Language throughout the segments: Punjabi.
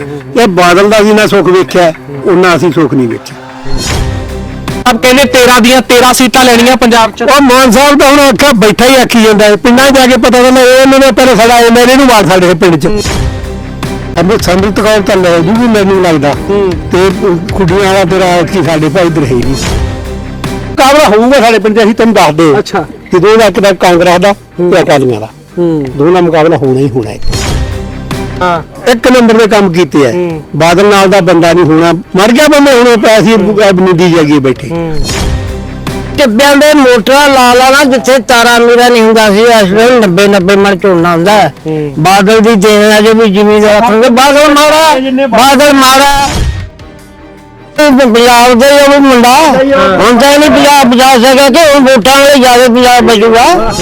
ਇਹ ਬਾਦਲ ਦਾ ਵੀ ਨਾ ਸੁੱਖ ਵੇਖਿਆ ਉਹਨਾਂ ਅਸੀਂ ਸੁੱਖ ਨਹੀਂ ਵੇਖਿਆ। ਆਪ ਕਹਿੰਦੇ 13 ਦੀਆਂ 13 ਸੀਟਾਂ ਲੈਣੀਆਂ ਪੰਜਾਬ 'ਚ। ਉਹ ਮਾਨ ਸਾਹਿਬ ਤਾਂ ਹੁਣ ਆਖਿਆ ਬੈਠਾ ਹੀ ਆਖੀ ਜਾਂਦਾ ਹੈ। ਪਿੰਡਾਂ 'ਚ ਜਾ ਕੇ ਪਤਾ ਤਾਂ ਇਹ ਇਹਨਾਂ ਨੇ ਪਹਿਲੇ ਸਾਡਾ ਐਮਐਲਏ ਨੂੰ ਵਾਰ ਸਾਡੇ ਪਿੰਡ 'ਚ। ਅਬ ਸੰਦਿਤ ਕੌਰ ਤਾਂ ਲੈ ਜੂ ਵੀ ਮੈਨੂੰ ਲੱਗਦਾ। ਤੇ ਖੁੱਡੀਆਂ ਵਾਲਾ ਤੇਰਾ ਕੀ ਸਾਡੇ ਭਾਈ ਇਧਰ ਹੈ ਹੀ ਨਹੀਂ। ਕਾਬਲਾ ਹੋਊਗਾ ਸਾਡੇ ਪਿੰਡ 'ਚ ਅਸੀਂ ਤੈਨੂੰ ਦੱਸ ਦੇ ਅੱਛਾ। ਜਦੋਂ ਦਾ ਕਿਦਾ ਕਾਂਗਰਸ ਦਾ ਤੇ ਅਕਾਲੀਆਂ ਦਾ। ਦੋਨਾਂ ਮੁਕਾਬਲਾ ਹੋਣਾ ਹੀ ਹੋਣਾ ਹੈ। ਹਾਂ। ਇੱਕ ਨੰਬਰ ਦੇ ਕੰਮ ਕੀਤੇ ਐ ਬਾਦਲ ਨਾਲ ਦਾ ਬੰਦਾ ਨਹੀਂ ਹੋਣਾ। ਮਰ ਗਿਆ ਬੰਦੇ ਹੁਣ ਪੈਸੇ ਬਨਦੀ ਜਾਗੀ ਬੈਠੇ। ਟਿੱਬਿਆਂ ਦੇ ਮੋਟਰਾਂ ਲਾ ਲਾ ਨਾ ਜਿੱਥੇ ਤਾਰਾ ਮੀਰਾ ਨਹੀਂ ਹੁੰਦਾ ਸੀ ਇਸ ਵੇਲੇ 90 90 ਮਣ ਝੋਨਾ ਹੁੰਦਾ। ਬਾਦਲ ਦੀ ਦੇਣ ਆ ਜੋ ਵੀ ਜ਼ਿਮੀਦਾਰ ਆਖਣਗੇ ਬਾਦਲ ਮਾਰਾ ਬਾਦਲ ਮਾਰਾ। ਪੰਜਾਬ ਦੇ ਉਹ ਮੁੰਡਾ। ਹੁਣ ਤਾਂ ਨਹੀਂ ਪੰਜਾਬ ਬਚਾ ਸਕਿਆ ਕਿ ਹੁਣ ਵੋਟਾਂ ਵਾਲੇ ਜ਼ਿਆਦਾ ਪੰਜਾਬ ਬਚੂਗਾ।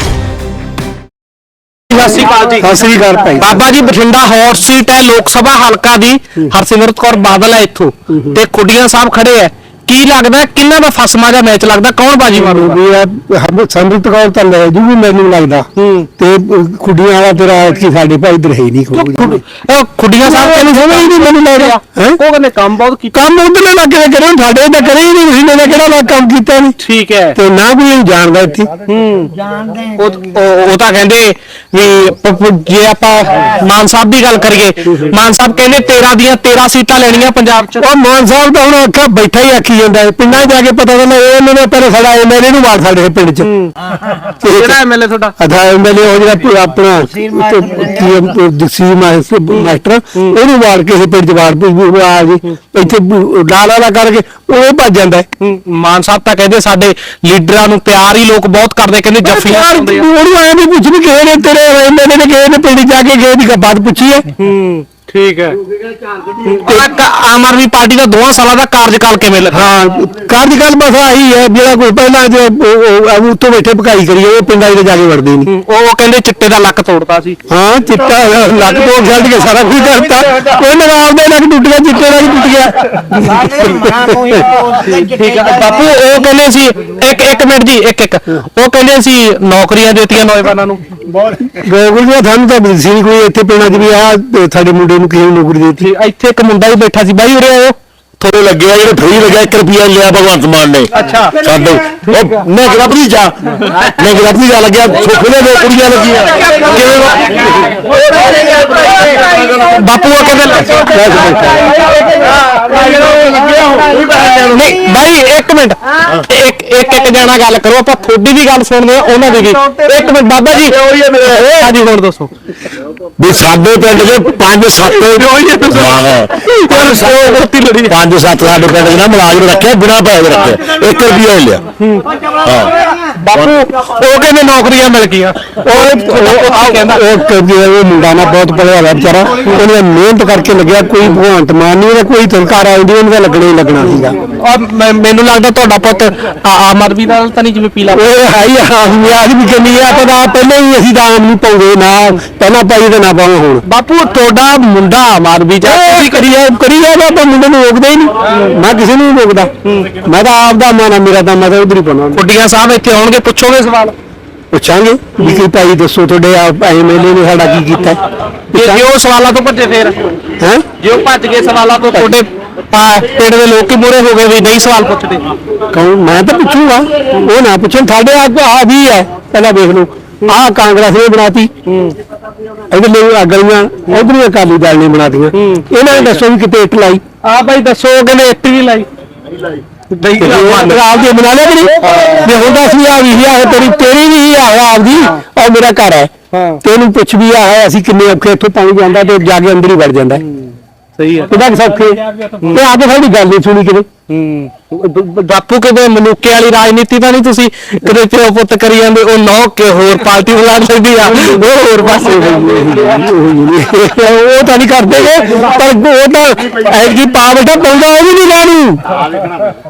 ਸਤਿ ਸ਼੍ਰੀ ਅਕਾਲ ਜੀ। ਸਤਿ ਸ੍ਰੀ ਅਕਾਲ ਭਾਈ ਬਾਬਾ ਜੀ ਬਠਿੰਡਾ ਹੌਟ ਸੀਟ ਹੈ ਲੋਕ ਸਭਾ ਹਲਕਾ ਦੀ ਹਰਸਿਮਰਤ ਕੌਰ ਬਾਦਲ ਹੈ ਇੱਥੋਂ। ਤੇ ਖੁੱਡੀਆਂ ਸਾਹਿਬ ਖੜੇ ਹੈ। ਕੀ ਲੱਗਦਾ ਕਿੰਨਾ ਦਾ ਫਸਮਾ ਦਾ ਮੈਚ ਲੱਗਦਾ? ਕੌਣ ਬਾਜੀ ਮਾਰੂ ਵੀ ਸੰਦਿਤ ਕੌਰ ਤਾਂ ਲੈ ਜੂ ਵੀ ਮੈਨੂੰ ਲੱਗਦਾ। ਤੇ ਖੁੱਡੀਆਂ ਵਾਲਾ ਤੇਰਾ ਕੀ ਸਾਡੇ ਭਾਈ ਇਧਰ ਹੈ ਹੀ ਨਹੀਂ ਕੋਈ। ਉਹ ਖੁੱਡੀਆਂ ਸਾਹਿਬ ਕਹਿੰਦੇ ਸਮਝ ਹੀ ਨਹੀਂ ਮੈਨੂੰ ਲੱਗ ਰਿਹਾ ਹੈਂ? ਉਹ ਕਹਿੰਦੇ ਕੰਮ ਬਹੁਤ ਕੀਤਾ। ਕੰਮ ਉਧਰਲੇ ਇਲਾਕੇ ਦੇ ਕਰੇ ਸਾਡੇ ਤਾਂ ਕਰੇ ਹੀ ਨਹੀਂ ਤੁਸੀਂ ਨੇ ਕਿਹੜਾ ਲਾ ਕੰਮ ਕੀਤਾ ਨਹੀਂ ਠੀਕ ਹੈ। ਤੇ ਨਾ ਕੋਈ ਇਹਨੂੰ ਜਾਣਦਾ ਇੱਥੇ। ਉਹ ਉਹ ਉਹ ਤਾਂ ਕਹਿੰਦੇ ਵੀ ਪ- ਪ- ਜੇ ਆਪਾਂ ਮਾਨ ਸਾਹਿਬ ਦੀ ਗੱਲ ਕਰੀਏ ਮਾਨ ਸਾਹਿਬ ਕਹਿੰਦੇ 13 ਦੀਆਂ 13 ਸੀਟਾਂ ਲੈਣੀਆਂ ਪੰਜਾਬ 'ਚ। ਉਹ ਮਾਨ ਸਾਹਿਬ ਤਾਂ ਹੁਣ ਆਖਿਆ ਬੈਠਾ ਹੀ ਆਖੀ ਜਾਂਦਾ ਹੈ। ਪਿੰਡਾਂ 'ਚ ਜਾ ਕੇ ਪਤਾ ਤਾਂ ਇਹ ਇਹਨਾਂ ਨੇ ਪਹਿਲੇ ਸਾਡਾ ਐਮਐਲਏ ਨੂੰ ਵਾਰ ਸਾਡੇ ਪਿੰਡ 'ਚ। ਕਿਹੜਾ ਐਮਐਲਏ ਤੁਹਾਡਾ? ਅਧਾ ਐਮਐਲਏ ਉਹ ਜਿਹੜਾ ਆਪਣਾ ਦਸੀ ਮਾਸਟਰ ਉਹਨੂੰ ਵਾਰ ਕਿਸੇ ਪਿੰਡ 'ਚ ਵਾਰ ਵੀ ਆ ਜੀ ਇੱਥੇ ਲਾਲਾ ਲਾ ਕਰਕੇ ਉਹ ਭੱਜ ਜਾਂਦਾ ਮਾਨ ਸਾਹਿਬ ਤਾਂ ਕਹਿੰਦੇ ਸਾਡੇ ਲੀਡਰਾਂ ਨੂੰ ਪਿਆਰ ਹੀ ਲੋਕ ਬਹੁਤ ਕਰਦੇ ਕਹਿੰਦੇ ਜੱਫੀਆਂ ਉਹਨੂੰ ਐ ਵੀ ਪੁੱਛ ਵੀ ਕਿਸੇ ਨੇ ਤੇਰੇ ਐਮਐਲਏ ਨੇ ਕਿਸੇ ਨੇ ਪਿੰਡ 'ਚ ਜਾ ਕੇ ਕਿਸੇ ਦੀ ਬਾਤ ਪੁੱਛੀ ਹੈ। ਹੂੰ। ਠੀਕ ਹੈ। ਆਮ ਆਦਮੀ ਪਾਰਟੀ ਦਾ ਦੋਹਾਂ ਸਾਲਾਂ ਦਾ ਕਾਰਜਕਾਲ ਕਿਵੇਂ ਲੱਗਾ? ਹਾਂ ਕਾਰਜਕਾਲ ਬਸ ਆਹੀ ਹੈ ਜਿਹੜਾ ਕੋਈ ਪਹਿਲਾਂ ਜੋ ਉੱਤੋਂ ਬੈਠੇ ਭਕਾਈ ਕਰੀ ਉਹ ਪਿੰਡਾਂ 'ਚ ਜਾ ਕੇ ਵੜਦੇ ਨਹੀਂ। ਉਹ ਕਹਿੰਦੇ ਚਿੱਟੇ ਦਾ ਲੱਕ ਤੋੜਤਾ ਸੀ। ਹਾਂ ਚਿੱਟਾ ਲੱਕ ਤੋਂ ਛੱਡ ਕੇ ਸਾਰਾ ਕੁਝ ਕਰਤਾ। ਕੋਈ ਨਾ ਆਪਦੇ ਲੱਕ ਟੁੱਟ ਗਿਆ ਚਿੱਟੇ ਲੱਕ ਟੁੱਟ ਗਿਆ। ਠੀਕ ਹੈ ਬਾਪੂ ਉਹ ਕਹਿੰਦੇ ਸੀ ਇੱਕ ਇੱਕ ਮਿੰਟ ਜੀ ਇੱਕ ਇੱਕ। ਉਹ ਕਹਿੰਦੇ ਸੀ ਨੌਕਰੀਆਂ ਦਿੱਤੀਆਂ ਨੌਜਵਾਨਾਂ ਨੂੰ। ਗੋਗਲ ਜੀ ਤੁਹਾਨੂੰ ਤਾਂ ਮਿਲਸੀ ਨਹੀਂ ਕੋਈ ਇੱਥੇ ਪਿੰਡਾਂ 'ਚ ਵੀ ਆ ਸਾਡੇ ਮੁੰਡੇ ਨੂੰ ਕਿਸੇ ਨੂੰ ਨੌਕਰੀ ਦੇ ਦਿੱਤੀ? ਇੱਥੇ ਇੱਕ ਮੁੰਡਾ ਵੀ ਬੈਠਾ ਸੀ ਬਾਈ ਉਰੇ ਆਇਓ ਥੋੜੇ ਲੱਗੇ ਆ ਜਿਹੜੇ ਫਰੀ ਲੱਗਿਆ 1 ਰੁਪਿਆ ਲਿਆ ਭਗਵੰਤ ਮਾਨ ਨੇ। ਅੱਛਾ। ਸਾਡੇ ਉਹ ਮੈਂ ਗਰਬਰੀ ਜਾ। ਮੈਂ ਗਰਬਰੀ ਜਾ ਲੱਗਿਆ ਸੁੱਖ ਦੋ ਕੁੜੀਆਂ ਲੱਗੀਆਂ। ਕਿਵੇਂ ਬਾਪੂ ਉਹ ਕਹਿੰਦੇ ਨਹੀਂ ਬਾਈ ਇੱਕ ਮਿੰਟ। ਇੱਕ ਇੱਕ ਇੱਕ ਜਣਾ ਗੱਲ ਕਰੋ ਆਪਾਂ ਤੁਹਾਡੀ ਵੀ ਗੱਲ ਸੁਣਦੇ ਆ ਉਹਨਾਂ ਦੀ ਵੀ। ਇੱਕ ਮਿੰਟ ਬਾਬਾ ਜੀ। ਹਾਂਜੀ ਹੁਣ ਦੱਸੋ। ਵੀ ਸਾਡੇ ਪਿੰਡ ਦੇ 5 7 ਹਾਂ। ਪੰਜ ਸੱਤ ਸਾਡੇ ਪਿੰਡ ਦੇ ਨਾ ਮੁਲਾਜ਼ਮ ਰੱਖਿਆ ਬਿਨਾਂ ਪੈਸੇ ਦੇ ਰੱਖਿਆ 1 ਰੁਪਿਆ ਨਹੀਂ ਲਿਆ ਹਾਂ। ਬਾਪੂ ਉਹ ਕਹਿੰਦੇ ਨੌਕਰੀਆਂ ਮਿਲ ਗਈਆਂ। ਉਹ ਉਹ ਕਹਿੰਦਾ ਉਹ ਕਹਿੰਦੇ? ਉਹ ਮੁੰਡਾ ਨਾ ਬਹੁਤ ਪੜਿਆ ਹੋਇਆ ਵਿਚਾਰਾ ਉਹਨੇ ਮਿਹਨਤ ਕਰਕੇ ਲੱਗਿਆ ਕੋਈ ਭਗਵੰਤ ਮਾਨ ਨਹੀਂ ਉਹਦਾ ਕੋਈ ਤਨਕਾਰ ਆਉਂਦੀ ਉਹਨੂੰ ਲੱਗਣਾ ਹੀ ਲੱਗਣਾ ਸੀਗਾ। ਔਰ ਮੈਂ- ਮੈਨੂੰ ਲੱਗਦਾ ਤੁਹਾਡਾ ਪੁੱਤ ਆ- ਆਮ ਆਦਮੀ ਦਾ ਤਾਂ ਨਹੀਂ ਜਿਵੇਂ ਪੀਲਾ ਉਹ ਹੈ ਹੀ ਆਦਮੀ ਆਦਮੀ ਕੰਨੀ ਆ ਪਤਾ ਪਹਿਲਾਂ ਹੀ ਅਸੀਂ ਤਾਂ ਆਮ ਨਹੀਂ ਪਾਉਂਦੇ ਨਾ ਪਹਿਲਾਂ ਪਾਈ ਤੇ ਨਾ ਪਾਵਾਂ ਹੁਣ। ਬਾਪੂ ਤੁਹਾਡਾ ਮੁੰਡਾ ਆਮ ਆਦਮੀ ਚ ਆ। ਤੁਸੀਂ ਕਰੀ ਜਾ ਕਰੀ ਜਾ ਬਾਬਾ ਮੁੰਡੇ ਨੂੰ ਰੋਕਦਾ ਹੀ ਨਹੀਂ। ਮੈਂ ਕਿਸੇ ਨੂੰ ਨਹੀਂ ਰੋਕਦਾ। ਮੈਂ ਤਾਂ ਆਪ ਦਾ ਮਾਨਾ ਮੇਰਾ ਤਾਂ ਮੈਂ ਤਾਂ ਉਧਰ ਹੀ ਪਾਉਣਾ ਖੁੱਡੀਆਂ ਸਾਹਿਬ ਇੱਥੇ ਆਉਣਗੇ। ਪੁੱਛੋਗੇ ਸਵਾਲ? ਪੁੱਛਾਂਗੇ। ਵੀ ਕੀ ਭਾਈ ਦੱਸੋ ਤੁਹਾਡੇ ਆਪ ਐਮਐਲਏ ਨੇ ਸਾਡਾ ਕੀ ਕੀਤਾ? ਜੇ ਜੇ ਉਹ ਸਵਾਲਾਂ ਤੋਂ ਭੱਜੇ ਫੇਰ। ਹੈ? ਜੇ ਉਹ ਭੱਜ ਗਏ ਸਵਾਲਾਂ ਤੋਂ ਤੁਹਾਡੇ ਆ, ਪਿੰਡ ਦੇ ਲੋਕ ਹੀ ਮੂਹਰੇ ਹੋ ਗਏ ਵੀ ਨਹੀਂ ਸਵਾਲ ਪੁੱਛਦੇ। ਕੌਣ? ਮੈਂ ਤਾਂ ਪੁੱਛੂਗਾ। ਉਹ ਨਾ ਪੁੱਛਣ ਸਾਡੇ ਆ ਆ ਵੀ ਹੈ ਪਹਿਲਾਂ ਦੇਖ ਲਓ। ਆਹ ਕਾਂਗਰਸ ਨੇ ਬਣਾਤੀ। ਇਹਦੇ ਲਈ ਗਲੀਆਂ ਉਧਰ ਅਕਾਲੀ ਦਲ ਨੇ ਬਣਾਤੀਆਂ। ਇਹਨਾਂ ਨੇ ਦੱਸੋ ਵੀ ਕਿਤੇ ਇੱਟ ਲਾਈ। ਆ ਬਾਈ ਦੱਸੋ ਕਹਿੰਦੇ ਇੱਟ ਵੀ ਲਾਈ। ਦਈ ਆਪ ਦੀ ਬਣਾ ਲਿਆ ਜੇ ਸੀ ਆ ਵੀ ਆ ਤੇਰੀ ਤੇਰੀ ਵੀ ਆ ਆਪਦੀ ਉਹ ਮੇਰਾ ਘਰ ਹੈ। ਤੇ ਇਹਨੂੰ ਪੁੱਛ ਵੀ ਆ ਹੈ ਅਸੀਂ ਕਿੰਨੇ ਔਖੇ ਇੱਥੋਂ ਪਾਣੀ ਜਾਂਦਾ ਤੇ ਜਾ ਕੇ ਅੰਦਰ ਹੀ ਵੜ ਜਾਂਦਾ। ਸਹੀ ਹੈ। ਕਿ ਸੌਖੇ। ਤੇ ਆ ਕੇ ਸਾਡੀ ਗੱਲ ਨਹੀਂ ਸੁਣੀ ਕਿਤੇ। ਬਾਪੂ ਕਿਤੇ ਮਨੁੱਕੇ ਵਾਲੀ ਰਾਜਨੀਤੀ ਤਾਂ ਨਹੀਂ ਤੁਸੀਂ? ਕਦੇ ਪਿਓ ਪੁੱਤ ਕਰੀ ਜਾਂਦੇ ਉਹ ਨੌ ਕੇ ਹੋਰ ਪਾਰਟੀ ਬੁਲਾ ਲੈਂਦੀ ਆ। ਉਹ ਹੋਰ ਪਾਸੇ ਉਹ ਤਾਂ ਨਹੀਂ ਕਰਦੇ ਪਰ ਉਹ ਤਾਂ ਐਜੀ ਪਾ ਬੇਟਾ ਪਾਉਂਦਾ ਉਹ ਵੀ ਨਹੀਂ ਗਾਣੀ।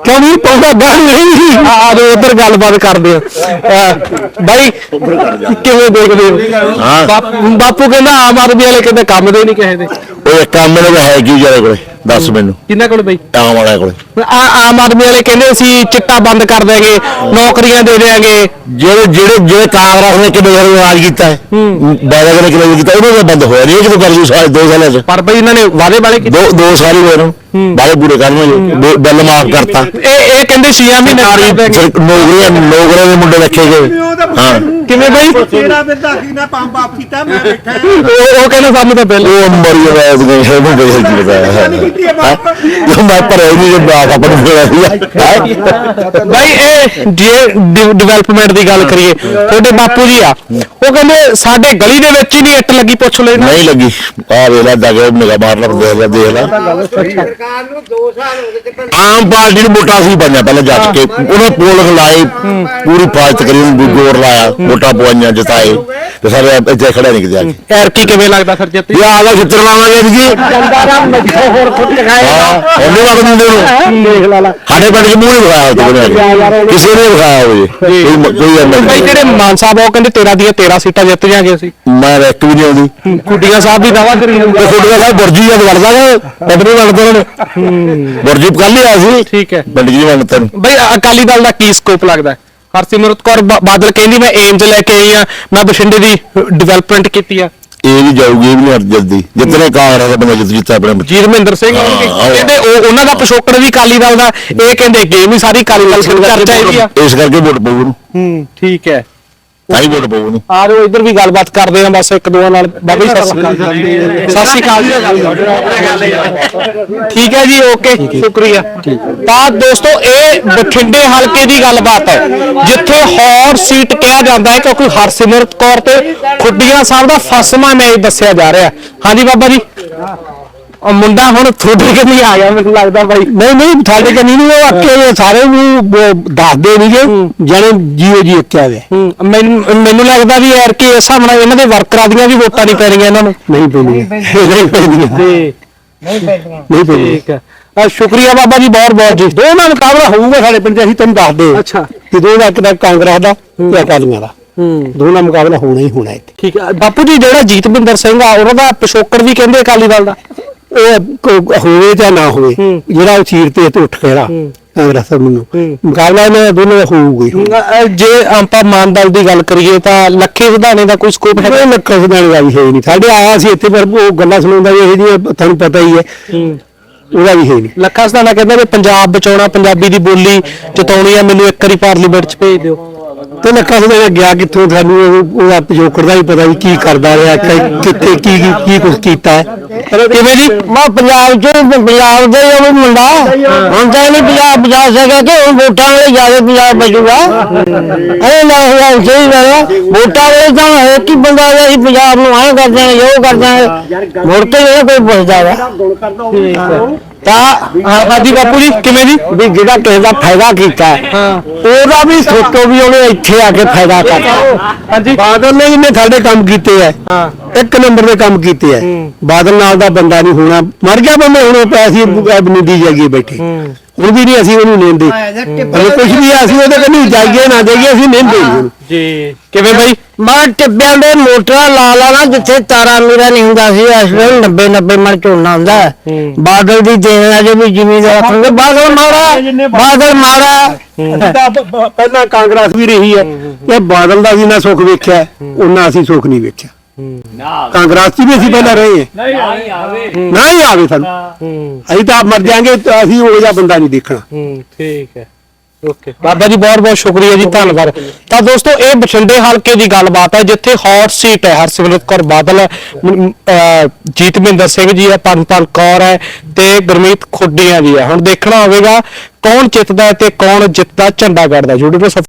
ਕਿਉਂ ਨਹੀਂ? ਪਾਉਂਦਾ ਗਾਣੀ ਨਹੀਂ। ਆ ਜੋ ਉਧਰ ਗੱਲਬਾਤ ਕਰਦੇ ਆ। ਬਾਈ ਕਿਵੇਂ ਦੇਖਦੇ ਹੋ। ਬਾਪ- ਕਹਿੰਦਾ ਆਮ ਆਦਮੀ ਵਾਲੇ ਕਹਿੰਦੇ ਕੰਮ ਦੇ ਨਹੀਂ ਕਿਸੇ ਦੇ। ਉਹ ਕੰਮ ਨੇ ਹੈ ਕੀ ਜਿਹੜੇ ਕੋਲੇ? ਦੱਸ ਮੈਨੂੰ। ਕਿੰਨਾ ਕੋਲ ਬਈ? ਆਮ ਵਾਲਿਆਂ ਕੋਲੇ। ਆ ਆਮ ਆਦਮੀ ਵਾਲੇ ਕਹਿੰਦੇ ਅਸੀਂ ਚਿੱਟਾ ਬੰਦ ਕਰ ਦੇਾਂਗੇ ਨੌਕਰੀਆਂ ਦੇ ਦੇਾਂਗੇ ਜਿਹੜੇ ਜਿਹੜੇ ਜਿਹੜੇ ਕਾਂਗਰਸ ਨੇ ਕਿੰਨੇ ਵਾਰ ਰਾਜ ਕੀਤਾ ਹੈ। ਬਾਦਲ ਨੇ ਕਿੰਨੇ ਵਾਰ ਕੀਤਾ ਉਹਨਾਂ ਦਾ ਬੰਦ ਹੋਇਆ ਨਹੀਂ ਇਹ ਕਿਦੋਂ ਕਰ ਜੂ ਸਾਲ ਦੋ ਸਾਲਾਂ ਚ। ਪਰ ਬਈ ਇਹਨਾਂ ਨੇ ਵਾਅਦੇ ਵਾਲੇ ਕੀਤੇ। ਦੋ ਦੋ ਸਾਲ ਹੀ ਹੋਏ ਨੂੰ। ਬਾਰੇ ਪੂਰੇ ਕਰਨਗੇ ਬਿੱਲ ਮਾਫ ਕਰਤਾ। ਇਹ ਇਹ ਕਹਿੰਦੇ 6 ਮਹੀਨੇ ਦੇਾਂਗੇ ਨੌਕਰੀਆਂ ਨੌਕਰੀਆਂ ਦੇ ਮੁੰਡੇ ਰੱਖੇ ਗਏ। ਹਾਂ। ਕਿਵੇਂ ਬਈ? ਤੇਰਾ ਬਿਰਦਾ ਕੀ ਨਾ ਪੰਪ ਆਪ ਕੀਤਾ ਮੈਂ ਬੈਠਾ ਉਹ ਉਹ ਕਹਿੰਦੇ ਸਾਨੂੰ ਤਾਂ ਬਿੱਲ ਉਹ ਮਰੀ ਜਾਵੇ ਗਏ ਹੈ ਨੂੰ ਬਈ ਜੋ ਮੈਂ ਹੀ ਨਹੀਂ ਬਾਈ ਇਹ ਜੇ ਡਿਵੈਲਪਮੈਂਟ ਦੀ ਗੱਲ ਕਰੀਏ ਤੁਹਾਡੇ ਬਾਪੂ ਜੀ ਆ। ਉਹ ਕਹਿੰਦੇ ਸਾਡੇ ਗਲੀ ਦੇ ਵਿੱਚ ਹੀ ਨਹੀਂ ਇੱਟ ਲੱਗੀ ਪੁੱਛ ਲੈ ਨਹੀਂ ਲੱਗੀ। ਆ ਵੇਲਾ ਦਾ ਕੇ ਨਿਗਾ ਮਾਰ ਲਾ ਦੇਖ ਲੈ। ਦੇਖ ਲੈ ਸਰਕਾਰ ਨੂੰ 2 ਸਾਲ ਹੋ ਗਏ ਤੇ ਆਮ ਪਾਰਟੀ ਨੂੰ ਵੋਟਾਂ ਸੀ ਬਣਿਆ ਪਹਿਲਾਂ ਜੱਜ ਕੇ। ਉਹਨੇ ਪੋਲ ਲਾਈ ਪੂਰੀ ਫਾਜ ਤਕਰੀਬਨ ਵੀ ਜ਼ੋਰ ਲਾਇਆ ਵੋਟਾਂ ਪਵਾਈਆਂ ਜਿਤਾਏ। ਤੇ ਸਾਰੇ ਇੱਥੇ ਖੜੇ ਨਹੀਂ ਕਿਤੇ ਆ ਕੇ ਯਾਰ ਕੀ ਕਿਵੇਂ ਲੱਗਦਾ ਫਿਰ ਜਿੱਤ? ਇਹ ਆ ਗਿਆ ਛਿੱਤਰ ਲਾਵਾਂਗੇ ਜੀ। ਹੋਰ ਉਹਨੇ ਵਾਰ ਦੇਖ ਲਾ ਲਾ। ਸਾਡੇ ਪਿੰਡ 'ਚ ਮੂੰਹ ਨਹੀਂ ਦਿਖਾਇਆ ਉਹਨੇ ਕਿਸੇ ਨੇ ਦਿਖਾਇਆ ਹੋਵੇ ਕੋਈ ਕੋਈ ਐਮਐਲਏ ਜਿਹੜੇ ਮਾਨ ਸਾਹਿਬ ਆ ਉਹ ਕਹਿੰਦੇ 13 ਦੀਆਂ 13 ਸੀਟਾਂ ਜਿੱਤ ਜਾਗੇ ਅਸੀਂ। ਮੈਂ ਇੱਕ ਵੀ ਨਹੀਂ ਆਉਂਦੀ। ਕੁੱਡੀਆਂ ਸਾਹਿਬ ਵੀ ਦਾਵਾ ਕਰੀ ਜਾਂਦੇ ਤੇ ਤੁਹਾਡੇ ਦਾ ਬੁਰਜੀ ਜਦ ਵੜਦਾ ਗਾ ਪਿੰਡ ਨੂੰ ਵੜਦੇ ਨੇ। ਬੁਰਜੀ ਕੱਲ ਹੀ ਆਇਆ ਸੀ। ਠੀਕ ਹੈ। ਪਿੰਡ ਜੀ ਵੜਨ ਤੈਨੂੰ। ਬਈ ਅਕਾਲੀ ਦਲ ਦਾ ਕੀ ਸਕੋਪ ਲੱਗਦਾ? ਹੈ? ਹਰਸਿਮਰਤ ਕੌਰ ਬਾ- ਬਾਦਲ ਕਹਿੰਦੀ ਮੈਂ ਏਮਜ਼ ਲੈ ਕੇ ਆਈ ਆ। ਮੈਂ ਬਠਿੰਡੇ ਦੀ ਡਿਵੈਲਪਮੈਂਟ ਕੀਤੀ ਆ। ਇਹ ਵੀ ਜਾਊਗੀ ਇਹ ਵੀ ਨਹੀਂ ਹਟ ਜਲਦੀ ਜਿੱਤਨੇ ਕਾਂਗਰਸ ਦਾ ਬੰਦਾ ਜਿੱਤ ਜਿੱਤਾ ਆਪਣੇ ਬੱਚੇ। ਜੀਰਮਿੰਦਰ ਸਿੰਘ ਆਉਣਗੇ। ਹਾਂ, ਕਹਿੰਦੇ ਉਹ ਉਹਨਾਂ ਦਾ ਪਿਛੋਕੜ ਵੀ ਅਕਾਲੀ ਦਲ ਦਾ। ਇਹ ਕਹਿੰਦੇ ਗੇਮ ਹੀ ਸਾਰੀ ਅਕਾਲੀ ਦਲ ਚਰਚਾ ਹੈਗੀ ਆ ਇਸ ਕਰਕੇ ਵੋਟ ਉਹਨੂੰ। ਹੂੰ ਠੀਕ ਹੈ। ਤਾਂ ਹੀ ਵੋਟ ਉਹਨੂੰ ਆ ਜਾਓ ਇੱਧਰ ਵੀ ਗੱਲਬਾਤ ਕਰਦੇ ਆ ਬਸ ਇੱਕ ਦੋ ਨਾਲ। ਬਾਬਾ ਜੀ ਸਤਿ ਸ਼੍ਰੀ ਅਕਾਲ। ਸਤਿ ਸ਼੍ਰੀ ਅਕਾਲ ਠੀਕ ਹੈ ਜੀ ਓਕੇ ਸ਼ੁਕਰੀਆ। ਤਾਂ ਦੋਸਤੋ ਇਹ ਬਠਿੰਡੇ ਹਲਕੇ ਦੀ ਗੱਲਬਾਤ ਹੈ ਜਿੱਥੇ ਹੌਟ ਸੀਟ ਕਿਹਾ ਜਾਂਦਾ ਹੈ ਕਿਉਂਕਿ ਹਰਸਿਮਰਤ ਕੌਰ ਤੇ ਖੁੱਡੀਆਂ ਸਾਹਿਬ ਦਾ ਫਸਮਾ ਮੈਚ ਦੱਸਿਆ ਜਾ ਰਿਹਾ। ਹਾਂਜੀ ਬਾਬਾ ਜੀ। ਉਹ ਮੁੰਡਾ ਹੁਣ ਤੁਹਾਡੇ ਕੰਨੀ ਆ ਗਿਆ ਮੈਨੂੰ ਲੱਗਦਾ ਬਾਈ। ਨਹੀਂ ਨਹੀਂ ਸਾਡੇ ਕੰਨੀ ਨਹੀਂ ਉਹ ਅੱਕੇ ਸਾਰੇ ਨੂੰ ਬ- ਦੱਸਦੇ ਨਹੀਂਗੇ ਜਣੇ ਜੀਓ ਜੀ ਇੱਥੇ ਆਵੇ। ਹੂੰ, ਮੈਨੂੰ ਮੈਨੂੰ ਲੱਗਦਾ ਵੀ ਯਾਰ ਕਿ ਇਸ ਹਿਸਾਬ ਨਾਲ ਇਹਨਾਂ ਦੇ ਵਰਕਰਾਂ ਦੀਆਂ ਵੀ ਵੋਟਾਂ ਨਹੀਂ ਪੈ ਰਹੀਆਂ ਇਹਨਾਂ ਨੂੰ। ਨਹੀਂ ਪੈਂਦੀਆਂ ਨਹੀਂ ਪੈਂਦੀਆਂ ਤੇ ਨਹੀਂ ਪੈਂਦੀਆਂ ਠੀਕ ਹੈ ਆ ਸ਼ੁਕਰੀਆ ਬਾਬਾ ਜੀ ਬਹੁਤ ਬਹੁਤ ਜੀ। ਦੋਨਾਂ ਮੁਕਾਬਲਾ ਹੋਊਗਾ ਸਾਡੇ ਪਿੰਡ 'ਚ ਅਸੀਂ ਤੁਹਾਨੂੰ ਦੱਸਦੇ ਹਾਂ। ਅੱਛਾ। ਕਿ ਇੱਕ ਦਾ ਕਾਂਗਰਸ ਦਾ ਤੇ ਅਕਾਲੀਆਂ ਦਾ। ਹੂੰ। ਦੋਨਾਂ ਮੁਕਾਬਲਾ ਹੋਣਾ ਹੀ ਹੋਣਾ ਇੱਥੇ। ਠੀਕ ਹੈ ਬਾਪੂ ਜੀ ਜਿਹੜਾ ਜੀਤਵਿੰਦਰ ਸਿੰਘ ਆ ਉਹਨਾਂ ਦਾ ਪਿਛੋਕੜ ਵੀ ਕਹਿੰਦੇ ਅਕਾਲੀ ਦਲ ਦਾ? ਉਹ ਕੋ- ਹੋਵੇ ਜਾਂ ਨਾ ਹੋਵੇ ਜਿਹੜਾ ਉਹ ਚੀਰ ਤੇ ਉੱਠ ਖੜਾ ਕਾਂਗਰਸ ਨੂੰ ਮੁਕਾਬਲਾ ਇਹਨਾਂ ਦਾ ਦੋਨਾਂ ਦਾ ਹੋਊਗਾ ਹੀ ਜੇ ਆਪਾਂ ਮਾਨ ਦਲ ਦੀ ਗੱਲ ਕਰੀਏ ਤਾਂ ਲੱਖੇ ਵਿਧਾਨੇ ਦਾ ਕੋਈ ਸਕੋਪ ਹੈ ਕੋਈ ਲੱਖਾਂ ਦਾ ਵੀ ਹੈ ਹੀ ਨਹੀਂ। ਸਾਡੇ ਆਇਆ ਸੀ ਇੱਥੇ ਪਰ ਉਹ ਗੱਲਾਂ ਸੁਣਾਉਂਦਾ ਵੀ ਇਹ ਜੀ ਤੁਹਾਨੂੰ ਪਤਾ ਹੀ ਹੈ। ਉਹਦਾ ਵੀ ਹੈ ਹੀ ਨਹੀਂ। ਲੱਖਾ ਸਿਧਾਨਾ ਕਹਿੰਦਾ ਵੀ ਪੰਜਾਬ ਬਚਾਉਣਾ ਪੰਜਾਬੀ ਦੀ ਬੋਲੀ ਚਤਾਉਣੀ ਆ ਮੈਨੂੰ ਇੱਕ ਵਾਰੀ ਪਾਰਲੀਮੈਂਟ 'ਚ ਭੇਜ ਦਿਓ। ਤੇ ਲੱਖਾਂ ਸਿਧਾਣਾ ਗਿਆ ਕਿੱਥੋਂ ਸਾਨੂੰ ਉਹ- ਉਹਦਾ ਪਿਛੋਕੜ ਦਾ ਵੀ ਪਤਾ ਵੀ ਕੀ ਕਰਦਾ ਰਿਹਾ ਕਿ- ਕਿੱਥੇ ਕੀ ਕੀ- ਕੀ ਕੁਝ ਕੀਤਾ ਹੈ। ਕਿਵੇਂ ਜੀ? ਮੈਂ ਪੰਜਾਬ ਚ ਪੰਜਾਬ ਦਾ ਉਹ ਮੁੰਡਾ। ਹੁਣ ਤਾਂ ਨਹੀਂ ਪੰਜਾਬ ਬਚਾ ਸਕਿਆ ਕਿ ਹੁਣ ਵੋਟਾਂ ਵਾਲੇ ਜ਼ਿਆਦਾ ਪੰਜਾਬ ਬਚੂਗਾ ਇਹ ਨਾ ਹੋਇਆ ਸਹੀ ਗੱਲ ਆ। ਵੋਟਾਂ ਵਾਲੇ ਤਾਂ ਹੈ ਕਿ ਬੰਦਾ ਆ ਅਸੀਂ ਪੰਜਾਬ ਨੂੰ ਆਏ ਕਰਦੇ ਆ ਉਹ ਕਰਦੇ ਆ ਮੁੜ ਕੇ ਇਹ ਕੋਈ ਪੁੱਛਦਾ ਵਾ। ਤਾਂ ਹਾਂਜੀ ਬਾਪੂ ਜੀ ਕਿਵੇਂ ਜੀ? ਵੀ ਜਿਹੜਾ ਕਿਸੇ ਦਾ ਫਾਇਦਾ ਕੀਤਾ ਹੈ, ਉਹਦਾ ਵੀ ਸੋਚੋ ਵੀ ਉਹਨੇ ਇੱਥੇ ਆ ਕੇ ਫਾਇਦਾ ਕਰਤਾ ਹਾਂਜੀ। ਬਾਦਲ ਨੇ ਇਹਨੇ ਸਾਡੇ ਕੰਮ ਕੀਤੇ ਐ ਹਾਂ। ਇੱਕ ਨੰਬਰ ਦੇ ਕੰਮ ਕੀਤੇ ਐ ਬਾਦਲ ਨਾਲ ਦਾ ਬੰਦਾ ਨਹੀਂ ਹੋਣਾ। ਮਰ ਗਿਆ ਬੰਦੇ ਹੁਣ ਉਹ ਪੈਸੀ ਬਨਿੰਦੀ ਜਾਈਏ ਬੈਠੇ। ਹੁਣ ਵੀ ਨਹੀਂ ਅਸੀਂ ਉਹਨੂੰ ਲੈਂਦੇ। ਅਰੇ ਕੁਝ ਵੀ ਅਸੀਂ ਉਹਦੇ ਕੰਨੀ ਜਾਈਏ ਨਾ ਜਾਈਏ ਅਸੀਂ ਲੈਂਦੇ ਨਹੀਂ। ਜੀ। ਕਿਵੇਂ ਬਾਈ? ਮੈਂ ਟਿੱਬਿਆਂ ਦੇ ਮੋਟਰਾਂ ਲਾ ਲਾ ਨਾ ਜਿੱਥੇ ਤਾਰਾ ਮੀਰਾ ਨਹੀਂ ਹੁੰਦਾ ਸੀ ਇਸ ਵੇਲੇ 90 90 ਮਣ ਝੋਨਾ ਹੁੰਦਾ। ਹੈ। ਬਾਦਲ ਦੀ ਦੇਣ ਆ ਜੇ ਵੀ ਜ਼ਿਮੀਦਾਰ ਆਖਣਗੇ ਬਾਦਲ ਮਾਰਾ ਬਾਦਲ ਮਾਰਾ ਤਾਂ ਪ- ਪ- ਪਹਿਲਾਂ ਕਾਂਗਰਸ ਵੀ ਰਹੀ ਹੈ। ਇਹ ਬਾਦਲ ਦਾ ਵੀ ਨਾ ਸੁੱਖ ਵੇਖਿਆ ਉਹਨਾਂ ਅਸੀਂ ਸੁੱਖ ਨਹੀਂ ਵੇਖਿਆ। ਕਾਂਗਰਸ 'ਚ ਵੀ ਅਸੀਂ ਪਹਿਲਾਂ ਰਹੇ ਹਾਂ। ਨਾ ਹੀ ਆਵੇ ਸਾਨੂੰ। ਅਸੀਂ ਤਾਂ ਆਪ ਮਰ ਜਾਾਂਗੇ ਤਾਂ ਅਸੀਂ ਉਹ ਜਿਹਾ ਬੰਦਾ ਨਹੀਂ ਦੇਖਣਾ। ਹੂੰ ਠੀਕ ਹੈ। ਓਕੇ। ਬਾਬਾ ਜੀ ਬਹੁਤ ਬਹੁਤ ਸ਼ੁਕਰੀਆ ਜੀ ਧੰਨਵਾਦ। ਤਾਂ ਦੋਸਤੋ ਇਹ ਬਠਿੰਡੇ ਹਲਕੇ ਦੀ ਗੱਲਬਾਤ ਹੈ ਜਿੱਥੇ ਹੌਟ ਸੀਟ ਹੈ ਹਰਸਿਮਰਤ ਕੌਰ ਬਾਦਲ ਹੈ ਮ- ਅਹ ਜੀਤਮਿੰਦਰ ਸਿੰਘ ਜੀ ਹੈ ਪੰਪਲ ਕੌਰ ਹੈ ਤੇ ਗੁਰਮੀਤ ਖੁੱਡੀਆਂ ਜੀ ਹੈ। ਹੁਣ ਦੇਖਣਾ ਹੋਵੇਗਾ ਕੌਣ ਜਿੱਤਦਾ ਹੈ ਤੇ ਕੌਣ ਜਿੱਤਦਾ ਝੰਡਾ ਗੱਡਦਾ YouTube ਤੇ